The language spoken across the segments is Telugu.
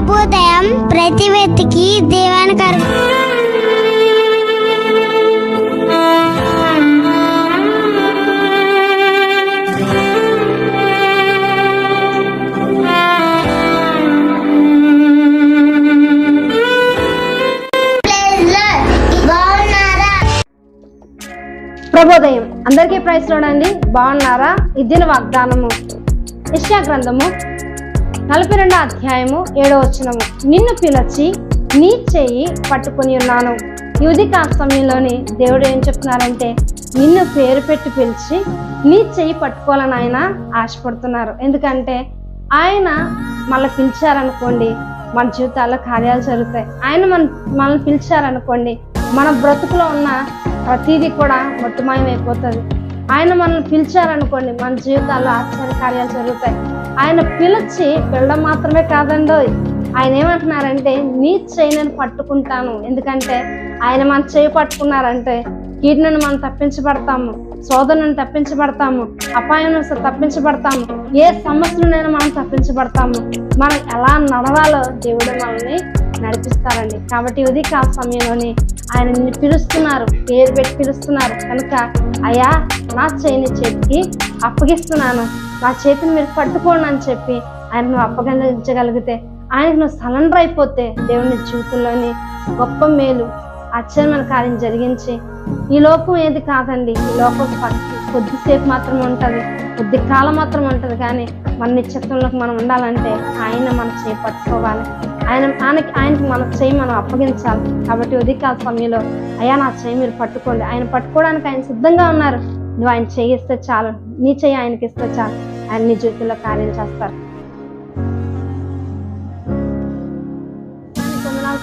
ప్రతి వ్యక్తికి దేవాన్ని కరు ప్రభోదయం. అందరికీ ప్రైస్ లోడండి బాగున్నారా? ఇద్దిన వాగ్దానము. యెషయా గ్రంథము నలభై రెండో అధ్యాయము ఏడో వచనము. నిన్ను పిలిచి నీ చెయ్యి పట్టుకుని ఉన్నాను. ఈ సమయంలోని దేవుడు ఏం చెప్తున్నారంటే నిన్ను పేరు పెట్టి పిలిచి నీ చెయ్యి పట్టుకోవాలని ఆయన ఆశపడుతున్నారు. ఎందుకంటే ఆయన మళ్ళీ పిలిచారనుకోండి మన జీవితాల్లో కార్యాలు జరుగుతాయి. ఆయన మన మనల్ని పిలిచారనుకోండి మన బ్రతుకులో ఉన్న ప్రతిదీ కూడా మొట్టమయమైపోతుంది ఆయన మనల్ని పిలిచారనుకోండి మన జీవితాల్లో ఆశ్చర్య కార్యాలు జరుగుతాయి. ఆయన పిలిచి వెళ్ళడం మాత్రమే కాదండో ఆయన ఏమంటున్నారంటే నీ చేయి నేను పట్టుకుంటాను. ఎందుకంటే ఆయన మన చేయి పట్టుకున్నారంటే కీడు నుండి మనం తప్పించబడతాము. శోధనను తప్పించబడతాము అపాయం నుంచి తప్పించబడతాము ఏ సమస్యలనైనా మనం తప్పించబడతాము. మనం ఎలా నడవాలో దేవుడు మనల్ని నడిపిస్తారండి. కాబట్టి ఉదయ సమయంలోని ఆయన నిన్ను పిలుస్తున్నారు పేరు పెట్టి పిలుస్తున్నారు. కనుక అయ్యా నా చేయిని చేతికి అప్పగిస్తున్నాను. నా చేతిని మీరు పట్టుకోండి అని చెప్పి ఆయన నువ్వు అప్పగించగలిగితే ఆయనకు నువ్వు సలెండర్ అయిపోతే దేవుని జీవితంలోని గొప్ప మేలు ఆశ్చర్యమైన కార్యం జరిగించి ఈ లోకం ఏది కాదండి ఈ లోకం కొద్దిసేపు మాత్రం ఉంటుంది కొద్ది కాలం మాత్రం ఉంటుంది. కానీ మన నిశ్చితంలోకి మనం ఉండాలంటే ఆయన మనం చేయి పట్టుకోవాలి ఆయన ఆయనకి ఆయనకి మన చేయి మనం అప్పగించాలి. కాబట్టి ఉదయకాల సమయంలో అయ్యా నా చేయి మీరు పట్టుకోండి. ఆయన పట్టుకోవడానికి ఆయన సిద్ధంగా ఉన్నారు. నువ్వు ఆయన చేయిస్తే చాలు. నీ చేయి ఆయనకి ఇస్తే చాలు. ఆయన నీ జీవితంలో కార్యం చేస్తారు.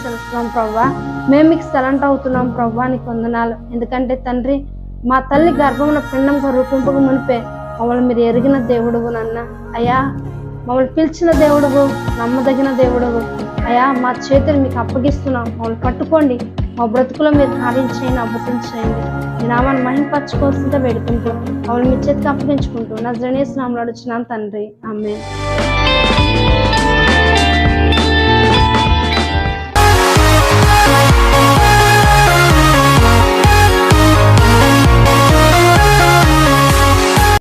చేస్తున్నాం ప్రవ్వా. మేము మీకు సెలెంట్ అవుతున్నాం ప్రవ్వా నీకు వందనాలు ఎందుకంటే తండ్రి మా తల్లి గర్భమున పిండం రూపింపక మునిపే మమ్మల్ని మీరు ఎరిగిన దేవుడువు నాన్న. అయ్యా మమ్మల్ని పిలిచిన దేవుడువు నమ్మదగిన దేవుడువు. అయ్యా మా చేతులు మీకు అప్పగిస్తున్నాం. మమ్మల్ని పట్టుకోండి. మా బ్రతుకులో మీరు కార్యం చేయండి అద్భుతం చేయండి. మీ నామాన్ని మహింపరచుకోవాల్సిందే వేడుకుంటూ మమ్మల్ని మీ చేతికి అప్పగించుకుంటూ నా జనేసి నామలు అడుచున్నాను తండ్రి. ఆమె